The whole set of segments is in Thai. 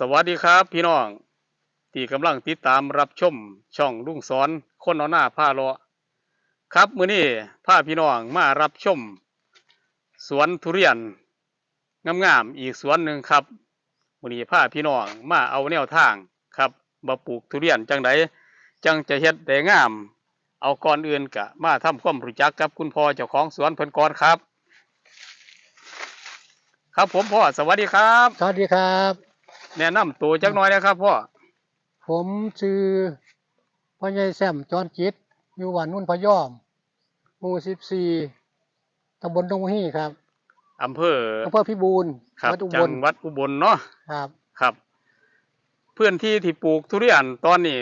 สวัสดีครับพี่น้อง ที่กำลังติดตามรับชมช่องลุงสอนคนเอาหน้าผ้าเลาะครับมื้อนี้พาพี่น้องมารับชม สวนทุเรียนงามๆอีกสวนหนึ่งครับมื้อนี้พาพี่น้องมาเอาแนวทางครับมาปลูกทุเรียนจังไดจังจะเฮ็ดได้งาม เอาก่อนอื่นกะมาทำความรู้จักกับคุณพ่อเจ้าของสวนเพิ่นก่อนครับ ครับผมพ่อสวัสดีครับ สวัสดีครับ แนะนำตัวจักหน่อยนะครับพ่อผมชื่อพ่อใหญ่แซมจอนจิต อยู่บ้านนุ่นพะยอมหมู่สิบสี่ตำบลดงมะฮีครับอำเภออำเภอพิบูลครับวัดอุจับงลหวัดอุบลเนาะครับ ครับพื้นที่ที่ปลูกทุเรียนตอนนี้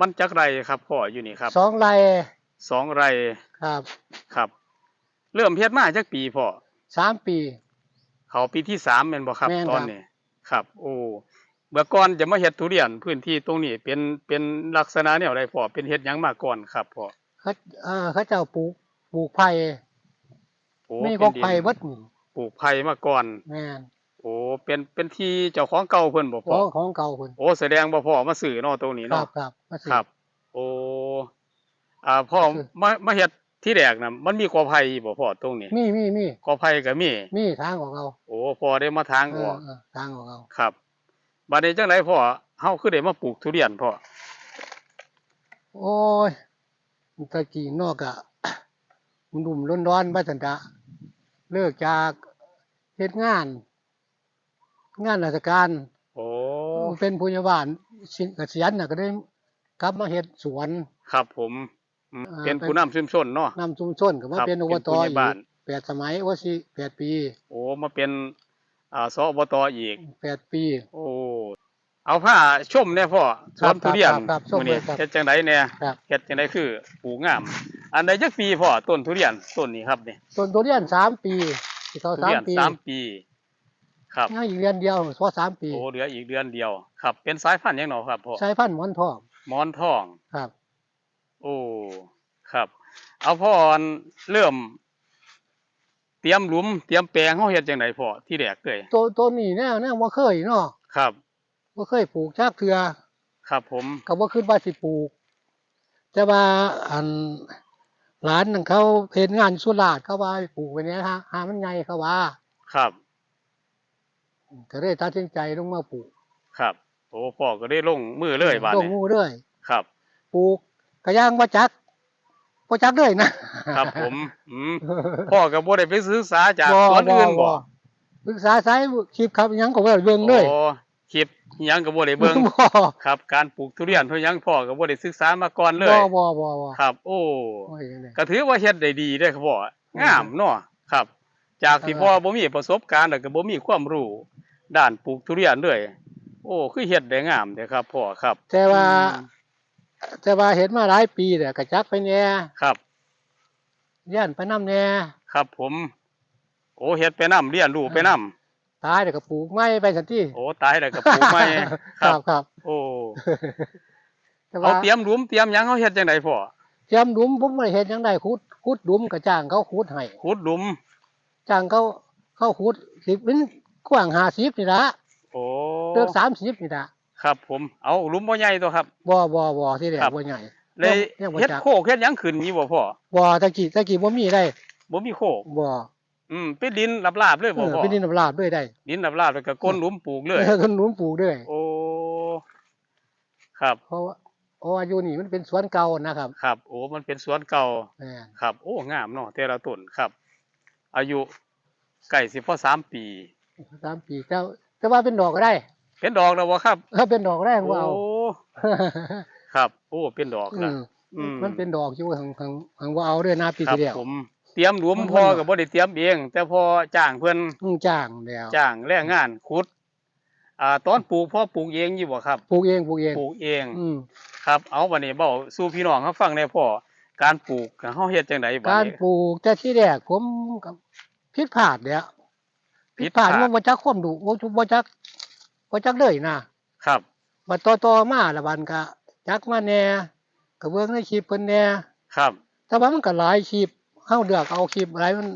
มันจักไรครับพ่ออยู่นี่ครับสองไร่สองไร่ครับครับ เริ่มเฮ็ดมาจักปีพ่อสามปี เขาปีที่สามแม่นบ่ครับแม่นครับ ตอนนี้ ครับ โอ้เมื่อก่อนจะมาเฮ็ดทุเรียนพื้นที่ตรงนี้เป็นเป็นลักษณะแนวใดพ่อเป็นเฮ็ดหยังมาก่อนครับพ่อเขาเอ่อเขาเจ้าปลูกปลูกไผ่โอ้มีเป็ก็นดินไผ่เบิดนี่ปลูกไผ่มาก่อน แม่นโอ้เป็นเป็นที่เจ้าของเก่าเพิ่นบ่ขพ่อองของเก่าคนโอ้แสดงว่าพ่อมาซื้อเนาะตรงนี้ครัเนาะบครับมาสิ ครับ โอ้อ่าพ่อคือมามาเฮ็ด ที่แรกน่ะมันมีกอไผ่บ่พ่อตรงนี้มีมีมีกอไผ่ก็มี มีทางของเราโอ้พ่อได้มาทางเออออกเออทางของเราครับบัดนี้จังไดพ่อเฮาคือได้มาปลูกทุเรียนพ่อโอ้ยตะกี้นอกอะมันดุ่มร้อนร้อนๆบ้านสันดะเลิกจากเฮ็ดงาน งานราชการโอ้เป็นผู้ใหญ่บ้านสิเกษียณน่ะก็ได้กลับมาเฮ็ดสวน ครับผมอืมอ่า เป็นเป็นผู้นำชุมชนเนาะนำชุมชนก็มาครับเป็นอบเป็นตผู้ใหญ่อีบ้านกแปดสมัยโอ้สิแปดปี โอ้มาเป็นอ่าสอบตอีกแปดปี โอ้เอาผ้าชมเนี่ยพ่อสวนทุเรียนครับครับชมมื้อนี้เลยครับเฮ็ดจังไดเนี่ยครับเฮ็ดจังไดคือปลูกงาม อันใดจักปีพ่อต้นทุเรียนต้นนี้ครับนี่ต้นทุเรียนสามปีที่เขาทุสามเรียนปีสามปี ครับง่ายอีกเดือนเดียวพอสามปีโอ้เหลืออีกเดือนเดียว ครับ เป็นสายพันธุ์หยังหนอครับพ่อใช้พันธุ์หมอนทองหมอนทองครับ โอ้ ครับ เอาพ่ออันเริ่ม เตรียมหลุม เตรียมแปลงเฮาเฮ็ดจังไดพ่อที่แรกเลยตัวตัวนี้แน่แน่บ่เคยเนาะครับบ่เคยปลูกจักเทื่อครับ ผมก็บ่คิดว่าสิปลูกแต่ว่าอันหลานนั่นเขาเฮ็ดงานสุราษฎร์เขาว่าให้ปลูกไว้เนี่ยฮะหามันใหญ่เขาว่า ครับก็เลยตัดสินใจลงมาปลูก ครับ โอ้พ่อก็ได้ลงมือเลยบาดลงนี้มือเลยครับ ปลูกก็ย่างบ่จัก บ่จักเลยนะครับผมอืมพ่อก็บ่ได้ไปศึกษาจากสวนอื่นบ่ปรึกษาสายคลิปครับหยังก็บ่ได้เบิ่งเลยโอ้คลิปอิหยังก็บ่ได้เบิ่งบ่ครับ การปลูกทุเรียนเพิ่นหยังพ่อก็บ่ได้ศึกษามาก่อนเลยบ่บ่บ่บ่ครับ โอ้โอ้ยจังได๋ก็ถือว่าเฮ็ดได้ดีเด้อครับพ่องามเนาะครับ จากที่เออพ่อบ่มีประสบการณ์แล้วก็บ่มีความรู้ด้านปลูกทุเรียนเลยโอ้ คือเฮ็ดได้งามเด้อครับพ่อครับ แต่ว่าอืม แต่ว่าเห็นมาหลายปีแล้วก็จักไปแหน่ครับย่านไปนำแหน่ครับผม โอ้เฮ็ดไปนํเรียนรู้ไปนํตายแล้วก็ปลูกไม้ไปซั่นติโอ้ตายแล้วก็ปลูกใหม่ครับครับโอ้แต่เอาว่าเตรียมหลุมเตรียมหยังเฮาเฮ็ดจังไดพ่อเตรียมหลุมผมบ่ได้เฮ็ดหยังได้ขุดขุดหลุมก็จ้างเขาขุดให้ขุดหลุม จ้างเขาเขาขุดสิบมันกว้าง50นี่ล่ะโอ้เลือก30นี่ล่ะ ครับผมเอาหลุมบ่ใหญ่ตัวครับ บ่บ่บ่ที่แรกครับ บ่ใหญ่เลยยังบ่เฮ็ดจักโคกเฮ็ดหยังขึ้นนี่บ่พ่อบ่ตะกี้ตะกี้บ่มีได้บ่มีโคกบ่อืมเป็นดินลาบๆเลยเอบ่อพ่อเป็นดินลาบๆด้วยได้ดินลาบๆแล้วก็ก้นหลุมปลูกเลยเออคนหลุมปลูกด้วย โอ้ครับเพราะว่าเพราะว่าอยู่นี่มันเป็นสวนเก่านะครับครับโอ้มันเป็นสวนเก่า แม่นครับ โอ้ งามเนาะแต่ละต้นครับ อายุใกล้สิพอสามปีสามปีแต่แต่ว่าเป็นดอกก็ได้ เป็นดอกแล้วบ่ครับถ้าเป็นดอกแรกโอ้ว่าเอาครับ โอ้เป็นดอกอืนะมอืมมันเป็นดอกอยู่ทางทางทางว่าเอาด้วยนะปีครับที่แล้วผมเตรียมหลุมมันพ่อมันก็บ่ได้เตรียมเอง แต่พอจ้างเพิ่นอืมจ้างแล้วจ้างแรงงานขุด อ่า ตอนปลูกพ่อปลูกเองอยู่บ่ครับปลูกเองปลูกเองปลูกเองอืมครับ เอาบัดนี้เว้าสู่พี่น้องเฮาฟังแหน่พ่อการปลูกเฮาเฮ็ดจังไดบัดการนี้ปลูกแต่ที่แรกผมก็ผิดพลาดแล้วผิผิดดพลาดพลาดว่าบ่จักความดุบ่บ่จัก บ่จักเลยนะครับบัดต่อต่อมาละบัดก็จักมาแหน่ก็เบิ่งในคลิปเพิ่นแหน่ครับ แต่ว่ามันก็หลายคลิปเฮาเลือกเอาคลิปอะไรมัน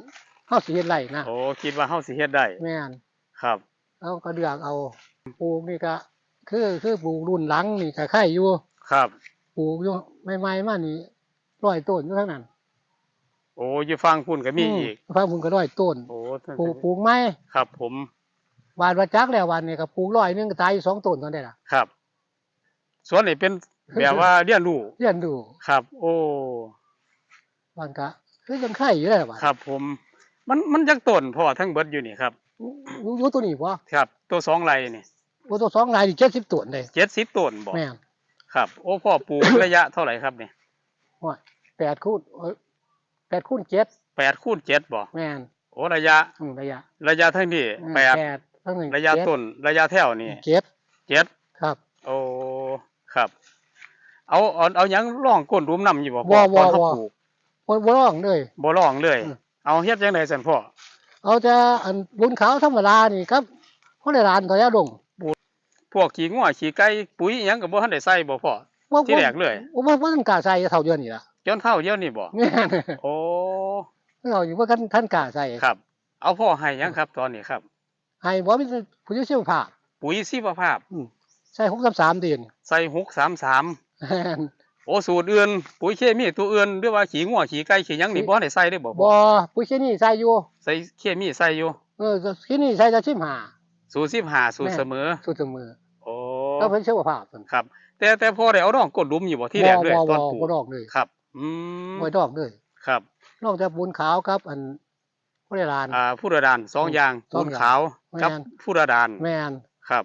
เฮาสิเฮ็ดไรนะโอ้คิดว่าเฮาสิเฮ็ดได้แม่นครับเฮาก็เลือกเอาปลูกนี่ก็คือคือปลูกรุ่นหลังนี่ก็ไข่อยู่ครับปลูกอยู่ใหม่ๆมานี่ร้อยต้นอยู่ทั้งนั้นโอ้อยู่ฟังพุ่นก็มีอีกมฟังผมก็ร้อยต้นโอ้ปลูกปลูกไม้ครับ ผมห วานวัจักแล้ววันนี้ก็ปลูกร้อยหนึงก็ตายอยู่สองต้นตอนได้ล่ะครับ สวนนี่เป็นแบบว่าเรียนรู้เรียนดูครับ โอ้วันก็คือยังไข่อยู่เลยว่ะครับ ผม มันมันจักต้นพ่อทั้งเบิดอยู่นี่ครับ รู้รู้ตัวนี้บ่ครับ ตัวสองไรนี่ว่าตัวสองลายนี่เจ็ดสิบต้นเลยเจ็ดสิบต้นบ่แม่นครับ โอ้พ่อปลูก ระยะเท่าไหร่ครับเนี่ยว่าแปดคูณเอ้ยแปดคูณเจ็ดแปดคูณเจ็ดบ่แม่นโอ้ระยะอืมระยะระยะทั้งนี้อืมแปด ทั้งหนึ่งระยะเจ็ดต้นระยะแถวนี่เจ็ดเจ็ดครับ โอ้ครับ เอาเอาเอาหยังร่องก้นรุมน้ำอยู่บ่บ่พ่อบ่ตอนเขาบ่ปลูกบ่บ่ร้องเลยบ่ร่องเลยอืมเอาเฮ็ดจังไดซั่นพ่อเอาแต่อันบุญขาวธรรมดานี่ครับคนในร้านต่อยาดงพวกขี้งัวขี้ไก่ปุ๋ยอิหยังก็บ่ทันได้ใส่บ่พ่อว่าที่แรกเลยว่าว่าว่าท่านกล้าใส่เท่าเดือนนี่ล่ะจนเท่าเดียวนี่บ่แม่นโอ้เราอยู่ว่าท่านท่านกล้าใส่ครับ เอาพ่อให้หยังครับ ตอนนี้ครับ ให้บ่มีผู้เชี่ยวชาญปุ๋ยชีวภาพอืมใส่633เดือนใส่633แม่นโอ้สูตรอื่นปุ๋ยเคมีตัวอื่นหรือว่าขี้งัวขี้ไก่ขี้หยังนี่บ่ทันได้ใส่ได้บ่พ่บ่อผู้เชี่ยวนี่ใส่อยู่ใส่เคมีใส่อยู่เออที่นี่ใส่จะชิมหาสูตร15สูตรเสมอสุดเสมอโอ้แล้วเพิ่นเชื่อว่าภาพเพิ่นครับ แต่แต่พอได้เอาร่องกดหลุมอยู่บ่ที่แรกเลยบ่ตบ่อนบ่ปลูกบ่ดอกเลยครับ อืมบ่ดอกเลยครับ นอกจากบุญขาวครับ อัน ผู้ใดร้านอ่าผู้ระดานสองอย่างสองปูนอย่างขาวกับแม่นผู้ระดานแม่นครับ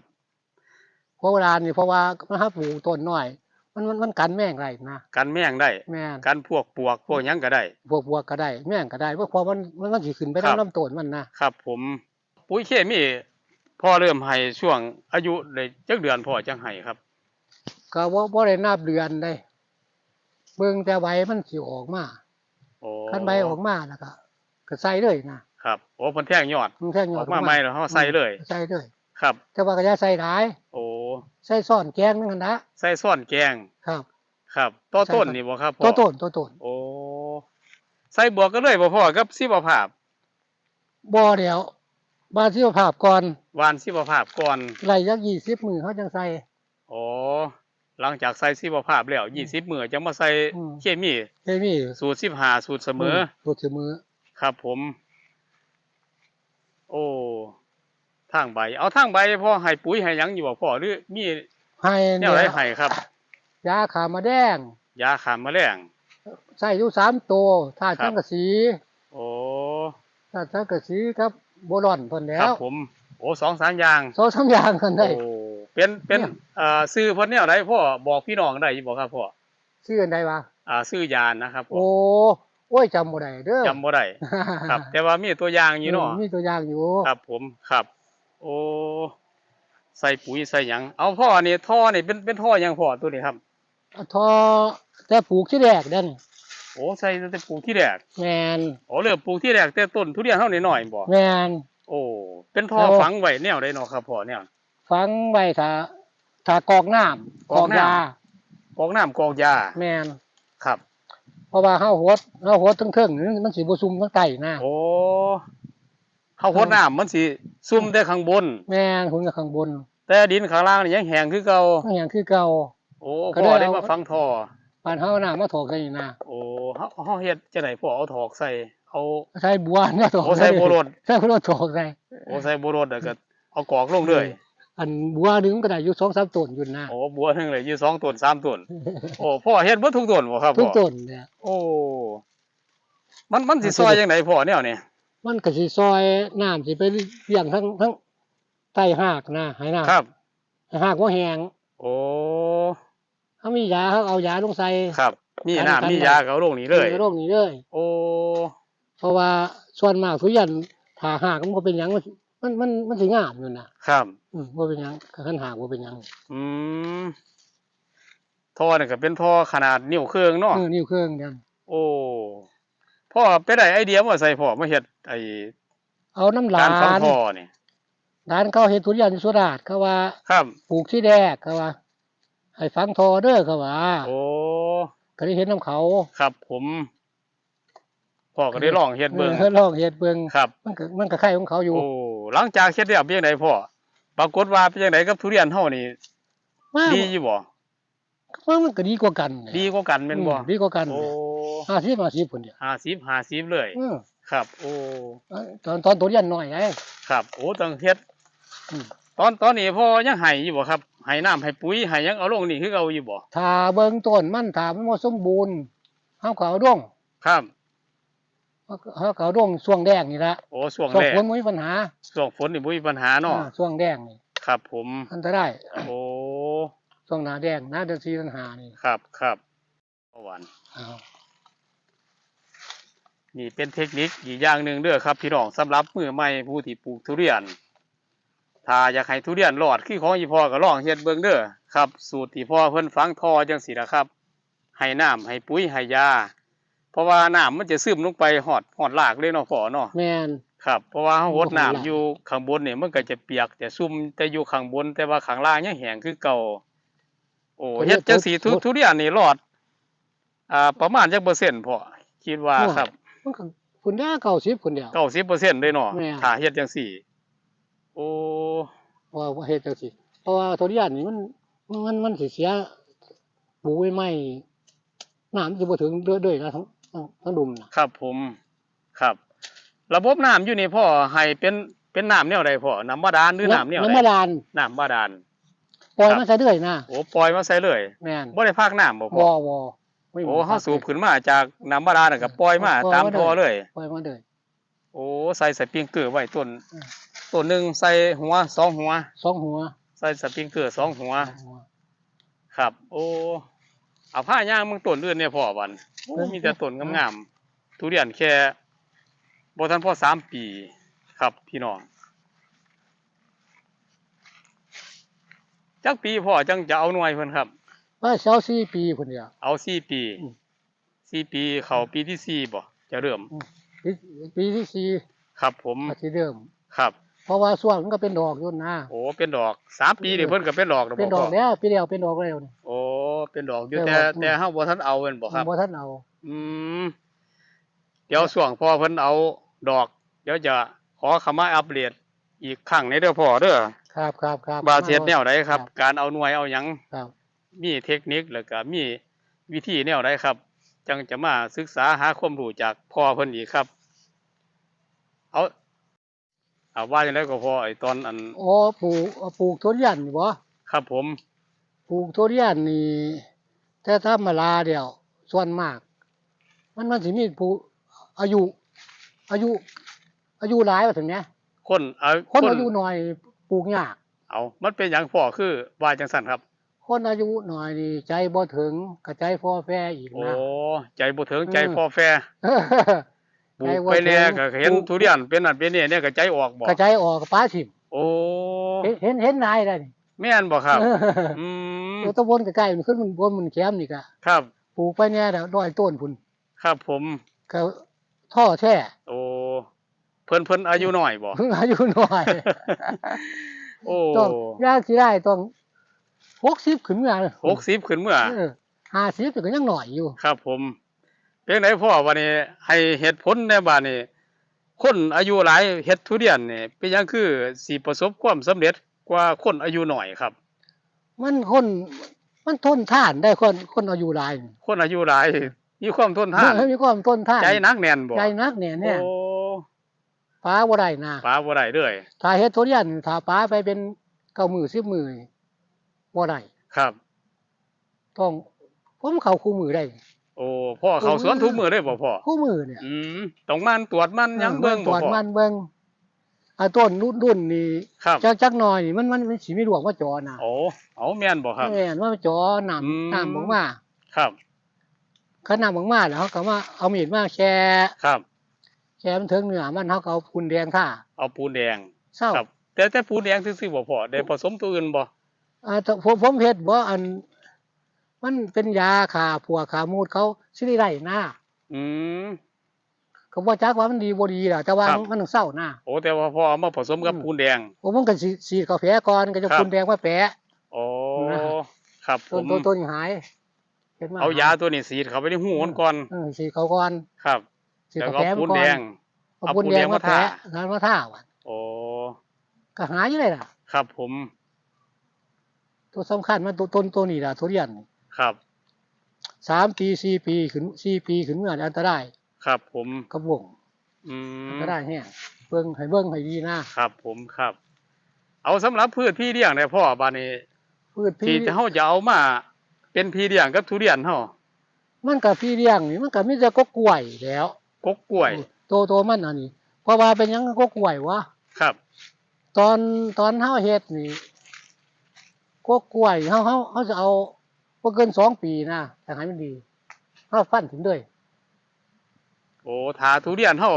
เพราะเวลานี่เพราะว่ามันหาปลูกต้นน้อยมันมันมันกันแม่งไรนะกันแมงได้แม่นกันพวกปวกพวกหยังก็ได้พวกบัวก็ได้แม่งก็ได้เพราะพอมันมันมันสิขึ้นไปครับน้ำลำต้นมันนะครับ ผมปุ๋ยเคมีพ่อเริ่มให้ช่วงอายุได้จักเดือนพ่อจังให้ครับ ก็บ่บ่ได้นับเดือนได้เบิ่งแต่ใบมันสิออกมาโอ้คันใบออกมาแล้วก็ ก็ใส่เลยนะครับโอ้เพิ่นแท่งยอดมันแท่งยอออดกมาใหม่แล้วเฮาใส่เลย ใส่เลย ครับ แต่ว่าก็อย่าใส่หลายโอ้ใส่ซ่อนแกงนั่นกันนะใส่ซ่อนแกงครับ ครับต้นใส่ต้นครับนี่บ่ครับพ่อตัวต้นตัวต้นโอ้ใส่บวกก็เลยบ่พ่อกับชีวภาพบ่เดียวบาที่ภาพก่อนหวานชีวภาพก่อนไล่ยัก20มื้อเฮาจังใส่อ๋อหลังจากใส่ชีวภาพแล้วยี่สิบมื้อจังมาใส่อืม เคมีเคมีสูตรสิบห้าสูตรเสมอสูตรเสมอ ครับผม โอ้ทางใบ เอาทางใบพ่อให้ปุ๋ยให้หยังอยู่บ่พ่อหรือมีให้แนเนี่วไรยให้ครับ ยาขามาแดงยาขามแมลง ใส่อยู่สามตัวถ้าครับ สังกะสีโอ้ถ้าสังกะสีครับโบรอนเพิ่นแล้ครัวบผม โอ้สองสามอย่างสองสามอย่างกันได้ โอ้เป็นเป็นเนี่ยอ่าซื้อเพิ่นแนวไหนพ่อบอกพี่น้องได้อยู่บ่ครับพ่อชื่ออันใดวะอ่าซื้อยานะครับพ่อโอ้ โอ้ยจำบ่ได้เด้อจำบ่ได้ครับ แต่ว่ามีตัวอย่างอยู่เนาะมมีตัวอย่างอยู่ครับ ผมครับ โอ้ใส่ปุ๋ยใส่หยังเอาพ่อนี่ท่อนี่เป็นเป็นท่อหยังพ่อตัวนี้ครับทอแต่ปลูกที่แรกนั่นโอ้ใส่ตั้งแต่ปลูกที่แรกแมนโอ้เริ่มปลูกที่แรกแต่ต้นทุเรียนเท่านี้หน่อยบ่แมนโอ้เป็นท่อแล้วฝังไว้แนวใดเนาะครับพ่อเนี่ยฝังไว้ถ้าถ้ากอกน้ำกอกน้ำยากอกน้ำกอกยา แมนครับ เพราะว่าเฮาหดเฮาหดทั้งๆนี่มันสิบ่ซุ่มทั้งใต้นะโอ้ข้าวโพดน้ำมันสิซุ่มแต่ข้างบน แม่นหุ่นกับข้างบน แต่ดินข้างล่างนี่ยังแห้งคือเก่ามันอย่างคือเก่าโอ้ก็พ่อได้ได้เอามาฟังท่อบ้านเฮาน่ะมาถอกกันนี่นะโอ้เฮาเฮาเฮ็ดจังไดพ่อเอาถอกใส่เอาใส่บัวเนี่ยถอกโอ้ใส่บัวรดใส่บัวรดถอกใส่โอ้ใส่บัวรดแล้วก็เอากอกลงเลย อันบัวหนึงก็ได้อยู่2-3ต้นอยู่นะโอ้บัวหนึงเลยอยู่สองต้นสามต้นโอ้พ่อเฮ็ดเบิดทุกต้นบ่ครับทุพ่กอต้นเนี่ยโอ้มันมันสิซอยจังไดพ่อแนวนี้มันก็สิซอยน้ำสิไปเลี้ยงทั้งทั้งใต้หากนะให้น้ำครับให้หากบ่แห้งโอ้เฮามียาเฮาเอายาลงใส่ครับ มีกันน้ำกันมีได้ยาก็เอาลงนี่เลยในโรคนี้เลย โอ้เพราะว่าส่วนมากทุเรียนถ้าหากมันบ่เป็นหยังมัน มันมันมันสิงามอยู่นะครับ อืมบ่เป็นหยังคันหากบ่เป็นหยังอืมท่อนี่ก็เป็นท่อขนาดนิ้วเครื่องเนาะเออนิ้วเครื่องเดียวโอ้พ่อไปได้ไอเดียมาใส่พ่อมาเฮ็ดไอ้เอาน้ำหลาการฝังนท่อนี่ร้านเขาเฮ็ดทุเรียนอยู่สุราษฎร์เขาว่าครับปลูกที่แรกเขาว่า ให้ฟังทอเด้อเขาว่าโอ้ก็ได้เห็นน้ำเขาครับผมพ่อก็ได้ลองเฮ็ดเบิ่งออลองเฮ็ดเบิ่งครับ มันก็มันก็ไข่ของเขาอยู่ โอ้ หลังจากเฮ็ดแล้วเป็นจังไดพ่อปรากฏว่าเป็นจังไดกับทุเรียนเฮานี่ว่าดีอยู่บ่ว่ามันก็ดีกว่ากันดีกว่ากันแม่นบ่อืมดีกว่ากันโอ้ห้าสิบห้าสิบคนเดียว50 50เลยเออครับ โอ้ตอนตอนตัวเรียนน้อยไงครับโอ้ต้องเฮ็ดอืมตอนตอนนี้พ่อยังให้อยู่บ่ครับให้น้ำให้ปุ๋ยให้หยังเอาลงนี่คือเอาอยู่บ่ถ้าเบิ่งต้นมันถ้ามันบ่สมบูรณ์เฮาก็เอาดงครับ เฮาก็เอาดงช่วงแดงนี่ละโอ้ช่วงช่วงแรกฝนบ่มีปัญหาช่วงฝนนี่บ่มีปัญหาเนาะอ่าช่วงแดงนี่ครับ ผมอันตรายโอ้ช่วงหน้าแดงหน้าเดือน4เดือน5นี่ครับครับประวันอ้าวนี่เป็นเทคนิคอีกอย่างหนึ่งเด้อครับพี่น้องสำหรับมือใหม่ผู้ที่ปลูกทุเรียน ถ้าอยากให้ทุเรียนรอดคือของอีพ่อก็ลองเฮ็ดเบิ่งเด้อครับ สูตรที่พ่อเพิ่นฝังทอจังซี่ล่ะครับ ให้น้ำให้ปุ๋ยให้ยา เพราะว่าน้ำมันจะซึมลงไปหอดหอดรากเลยเนาะพ่อเนาะแม่นครับ เพราะว่าเฮาหดหอดรากน้ำอยู่ข้างบนนี่มันก็จะเปียกจะซุ่มแต่อยู่ข้างบน แต่ว่าข้างล่างยังแห้งคือเก่า โอ้เฮ็ดจังซี่ทุทุเรียนนี่รอด อ่า ประมาณจักเปอร์เซ็นต์พ่อคิดว่าครับมันก็คุณได้90คนเดียวเก้าสิบเปอร์เซ็นต์เลยเนาะแม่นถ้าเฮ็ดจังสี่ โอ้ว่าว่าเฮ็ดจังซี่เพราะว่าตัวเรียนนี่มันมันมันสิเสียปลูกไว้ใหม่น้ำสิบ่ถึงเด้อยๆนะทั้ง ทั้งทั้งดุมน่ะครับผมครับ ระบบน้ำอยู่นี่พ่อให้เป็นเป็นน้ำแนวใดพ่อน้ำบาดาลหรือน้ำแนวน้ำใดบาดาลน้ำบาดาลปล่อยครับมันใส่เรื่อยนะโอ้ปล่อยมาใส่เลยแม่นบ่ได้พากน้ำบ่วพ่ออวอไม่มีโอ้เฮาสูบขึ้นมาจากน้ำบาดาลน่ะก็ปล่อยมาปล่อยมาตามท่อเลยปล่อยมาเลยโอ้ใส่สปริงเกอร์ไว้ต้นอืมต้นหนึงใส่หัวสองหัวสองหัว ใส่สปริงเกอร์สองหัวสองหัวครับ โอ้ เอาผ้าย่างมึงต้นอื่นเนี่ยพ่อวันโอ้เออมีแต่ต้นงามๆทุเรียนแค่บ่ทันพอสามปีครับพี่น้องจักปีพ่อจังจะเอาหน่วยเพิ่นครับว่าเช้าสี่ปีคนเดียว เอาสี่ปีอืมสี่ปีเข้าปีที่สี่บ่จะเริ่ม ปีปีที่สี่ครับผมอาทิตย์เดิมครับ เพราะว่าช่วงมันก็เป็นดอกอยู่นะโอ้เป็นดอกสามปีนี่เพิ่นก็เป็นดอกแล้วเป็นดบ่อกพ่อแล้วปีเดียวเป็นดอกแล้วนี่โอ้ เป็นดอกอยู่เป็นแต่ดอกแต่เฮาบ่ทันเอาเพิ่นบ่ครับบ่ทันเอา อืมเดี๋ยวช่วงพ่อเพิ่นเอาดอก เดี๋ยวจะขอคำมาอัปเดตอีกครั้งในเด้อพ่อเด้อครับครับครับบาเสียดแนวใดครับครับ การเอาหน่วยเอาหยังครับ มีเทคนิคแล้วก็มีวิธีแนวใดครับ จังจะมาศึกษาหาความรู้จากพ่อเพิ่นอีกครับ เอาเอาว่าจังไดก็พอไอ้ตอนอันโอ้ปลูกปลูกทุเรียนนี่บ่ครับผม ปลูกทุเรียนนี่แต่ธรรมดาเดียวส่วนมาก มันมันสิมีผู้อายุ อายุ อายุหลายว่าถึงเนี้ยคนเอาคนอายุน้อยปลูกยากเอามันเป็นหยังพ่อคือว่าจังซั่นครับ คนอายุน้อยนี่ใจบ่ถึงกระใจพอแฟอีกโอ้นะใจบ่ถึงใจเออพ่อแฟปลูกไปใจเนี่ยบ่ถึงก็เห็นปลูกทุเรียนเป็นนั่นเป็นนี่เนี่ยก็ใจออกบ่กระใจออกป้าถิ่มโอ้เห็นเห็นเห็นนายได้นี่ แม่นบ่ครับ อืมตัวตะบนใกล้ๆมันขึ้นมันบนมันแคมนี่ก็ครับ ปลูกไปเนี่ยเดี๋ยวร้อยต้นพุ่นครับผม ก็ท่อแช่โอ้เพิ่นเพิ่นอายุน้อยบ่เพิ่งอายุน้อย โอ้ต้องยากสิได้ต้องหกสิบขึ้นเมื่อหกสิบขึ้นเมื่อห้าสิบก็ยังหน่อยอยู่ ครับ ผมเป็นไหนพ่อวันนี้ให้เหตุผลในบ้านนี้คนอายุหลายเฮ็ดทุเรียนนี่เป็นหยังคือสิประสบความสำเร็จ กว่าคนอายุน้อยครับ มันคนมันทนทานได้คนคนอายุหลาย คนอายุหลายมีความทนทานเออมีความทนทานใจหนักแน่นบ่ใจนักเนี่ยเนี่ยโอ้ป้าบ่ได้นะปลาบ่ได้เด้ยถ้าเฮ็ดทุเรียนถ้าป้าไปเป็นเก้ามือสิบมือบ่ได้ครับ ต้องผมเข้าคู่มือได้ โอ้พ่อเข้าสวนทุกมื้อเลยบ่พ่อคู่มือเนี่ยอืมต้องมันตรวจมันหยังเบิ่งตรบ่วจพ่อมันเบิ่ง อ่าต้นรุ่นรุ่นนี่ครับจักจักหน่อยนี่มันมันมันสิมีดวงว่าจอน่ะโอ้เอาแม่นบ่ครับแม่นว่าจอน้ำอืมน้ำบอกมาครับเขาน้ำบอกมาแล้วเขาก็มาเอามีดมาแช่ครับแช่มันถึงเนื้อมันเขาก็เอาปูนแดงท่าเอาปูนแดงเศร้าครับ แต่แต่ปูนแดงซื่อๆบ่พ่อได้ผสมตัวอื่นบ่อ่าแต่ผมผมเฮ็ดบ่อัน มันเป็นยาขาผัวขามูดเขาสิได้ได้นะอืม ก็บ่จักว่ามันดีบ่ดีล่ะแต่ว่าครับ มันต้องเศร้านะโอ้แต่ว่าพ่อเอามาผสมกับอืม ปูนแดง ผมมันก็สิสีดกาแฟก่อนก็จะครับปูนแดงมาแปะ โอ้นะ ครับผต้นมต้นต้นหายเฮ็ดมเอายาตัวนี้สีดเข้าไปในหูมันก่อนเออสีดเขาก่อนครับสีดแล้วกาก็แฟเอามัปูนนก่อแดนง เอาเอาปูนแดงปูนแดงมามาทาแปะงานมาท่าว่ะโอ้ก็หายอยู่เลยล่ะ ครับผมตัวสำคัญมันตัวต้นตัวนี้ล่ะทุเรียนนี่ครับ สามปีสี่ปีขึ้นสี่ปีขึ้นเมื่ออันตราย ครับผมกับวงอือัมนตรายแห้งเบิ่งให้เบิ่งให้ดีนะครับ ผมครับ เอาสำหรับพืชพี่เลี้ยงเนี่ยพ่อบานี้พืชที่พี่จะเฮาจะเอามา เป็นพี่เลี้ยงกับทุเรียนเฮามันกับพี่เลี้ยงนี่มันก็มีแต่ก็กล้วยแหล้วกกกล้วยโตโตมันอันนี้เพราะว่าเป็นหยังก็กล้วยวะครับ ตอนตอนเฮาเฮ็ดนี่ก็กล้วยเฮาเฮาเฮาจะเอาบ่เกินสองปีนะแต่ให้มันดีเฮาฟันถึงด้วย โอ้ถ้าทุเรียนเฮา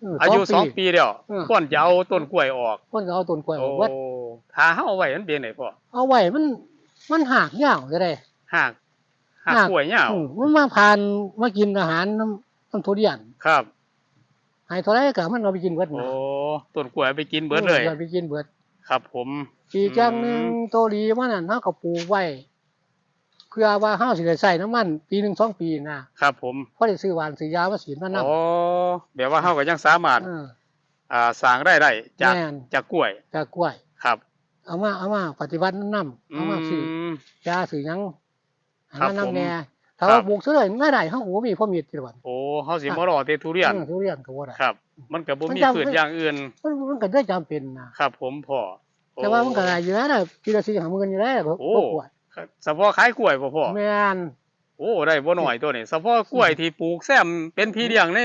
เอออายุสองปีแล้วเออควรจะเอาต้นกล้วยออกคนก็เอาต้นกล้วยอโอ้อกวัดถ้าเฮาเอาไว้มันเป็นไดพ่อเอาไว้มัน มันหากยาวจะได้หากหากหากกล้วยยาวอืมมันมาผ่านมากินอาหารน้ำน้ำทุเรียนครับให้เท่าไรก็มันเอาไปกินเบิดโอ้นะต้นกล้วยเอาไปกินเบิดเลยอาไปกินเบิดครับ ผมอีกอย่างหนึงตัวดีมันนั่นเฮาก็ปลูกไว้ เพื่อว่าเฮาสิได้ใช้น้ำมัน ปีหนึงสองปีนะครับผมพอได้ซื้อหวานซื้อยามาฉีดมานำโอ้แบบว่าเฮาก็ยังสามารถเออ อ่าสร้างรายได้จากแม่น จากกล้วย จากกล้วย ครับเอามาเอามาปฏิบัตินำอืเอามาซื้อม ยาซื้อหยังหาครับมาผมนำแน่ถ้าครัว่าบปลูกซื้อเลยง่ายได้เฮาก็บ่มีความมีที่วันโอ้เฮาสิมารอแต่ทุเรียนออทุเรียนก็บ่ได้ ครับ มันก็บ่มันมีจำ พืชอย่างอื่น มันมันก็ได้จำเป็นนะครับผมพ่อโอ้แต่ว่ามันก็ได้อยู่แล้วน่ะปีละ4 5หมื่นอยู่แล้วก็โอ้ ก็กล้วย เฉพาะขายกล้วยบ่พ่อแม่นโอ้ได้บ่น้อยตัวนี้เฉพาะกล้วยที่ปลูกแซมเป็นพี่เลี้ยงใน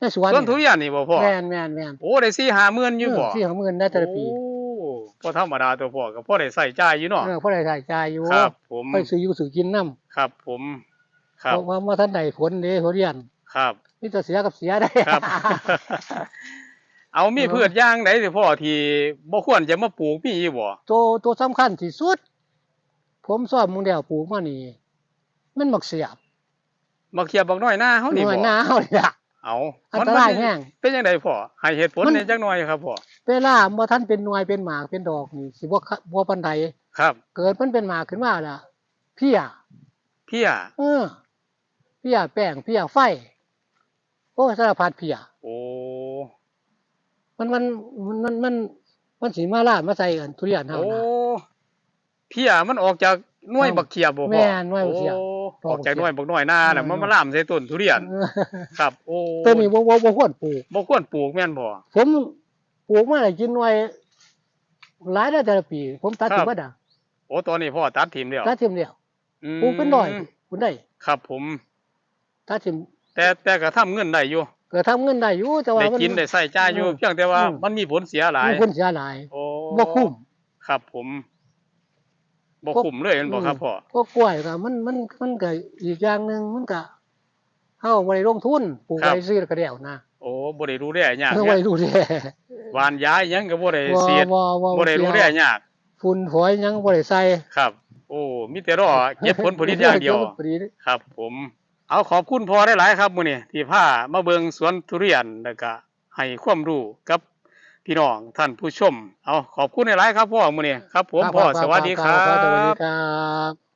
ในสวนสวนทุเรียนนี่บ่พ่อแม่นแม่นแม่นโอ้ได้4 5หมื่นอยู่บ่สี่ห้าหมื่นได้แต่ละปีโอ้บ่ธรรมดาตัวพ่อก็พอได้ใช้จ่ายอยู่เนาะเออเพราะได้ใส่ใจายอยู่ครับ ผมไปซื้ออยู่ซื้อกินน้ำครับ ผมครับเพราะว่าเมื่อท่านใดผลเด้ทุเรียนครับมีแต่เสียกับเสียได้ครับ เอามีพืชอย่างไหนสิพ่อที่บ่ควรจะมาปลูกมีอยู่บ่ตัวตัวสำคัญที่สุด ผมสอนมึงเดียวปลูกมานี่ มันมักเสียบมาเคลียร์บักน้อยหน้าเฮานี่หน่บ่วยหน้าเฮานี่ล่ะ เอาอันตรายแห้งเป็นจังไดพ่อให้เหตุผลมัน ในจักหน่อยครับพ่อเวลาบ่ท่านเป็นหน่วยเป็นหมากเป็นดอกนี่สิบ่คะบ่ปานใดครับ เกิดมันเป็นหมากขึ้นมาล่ะเพี้ย เพียเออเพี้ยแป้งเพี้ยไฟโอ้สารพัดเพี้ยโอ้มันมันมันมันมันมันสิมาลาดมาใส่กันทุเรียนเฮาโอ้นะ เพียมันออกจากหน่วยครับบักเขียบบ่พ่อแม่นหน่วยบักเขียบ โอ้ดอกออกจากบักเขียบหน่วยบักน้อยหน้าน่ะเออมันมาล่ามใส่ต้นทุเรียนเออครับ โอ้ตัวนี้บ่บ่บ่ควรปลูก บ่ควรปลูกแม่นบ่ผมปลูกมาได้กินหน่วยหลายได้แต่ละปี ผมตัดครับทิ้งเบิดอะโอ้ตอนนี้พ่อตัดถิ่มแล้วตัดทิ้งเดียวมปลูกเป็นหน่อยคุณได้ครับผม ตัดทิ้งแต่แต่ก็ทำเงินได้อยู่ก็ทำเงินได้อยู่แต่ว่าได้มันกินได้ใส่จ่ายอยู่อืมเพียงแต่ว่าอืม มันมีผลเสียหลายมีคนเสียหลายโอ้บ่คุ้ม ครับผม บ่พวกคุ้มเลยแม่นบ่ครับพ่อก็กล้วยก็มันมันมันก็อีกอย่างหนึงมันก็เฮาบ่ได้ลงทุนปลูกครับไว้ซื้อแล้วก็แล้วนะโอ้บ่ได้รู้แลยากเฮาเนี่ไว้ยดูแลหวานยาอิหยังก็บ่ได้บ่เสียดบ่บ่บ่ได้รู้แลยากฝุ่นฝอยหยังบ่ได้ใส่ครับ โอ้มีแต่รอเก็บผลผลิตอย่างเดียวก็บผลผลิตครับ ผม เอาขอบคุณพ่อได้หลายๆครับมื้อนี้ที่พามาเบิ่งสวนทุเรียนแล้วก็ให้ความรู้กับ พี่น้องท่านผู้ชม เอาขอบคุณหลายๆครับพ่อมื้อนี้ครับ ผมพ่อครับ สวัสดีครัสวัสดีบครับ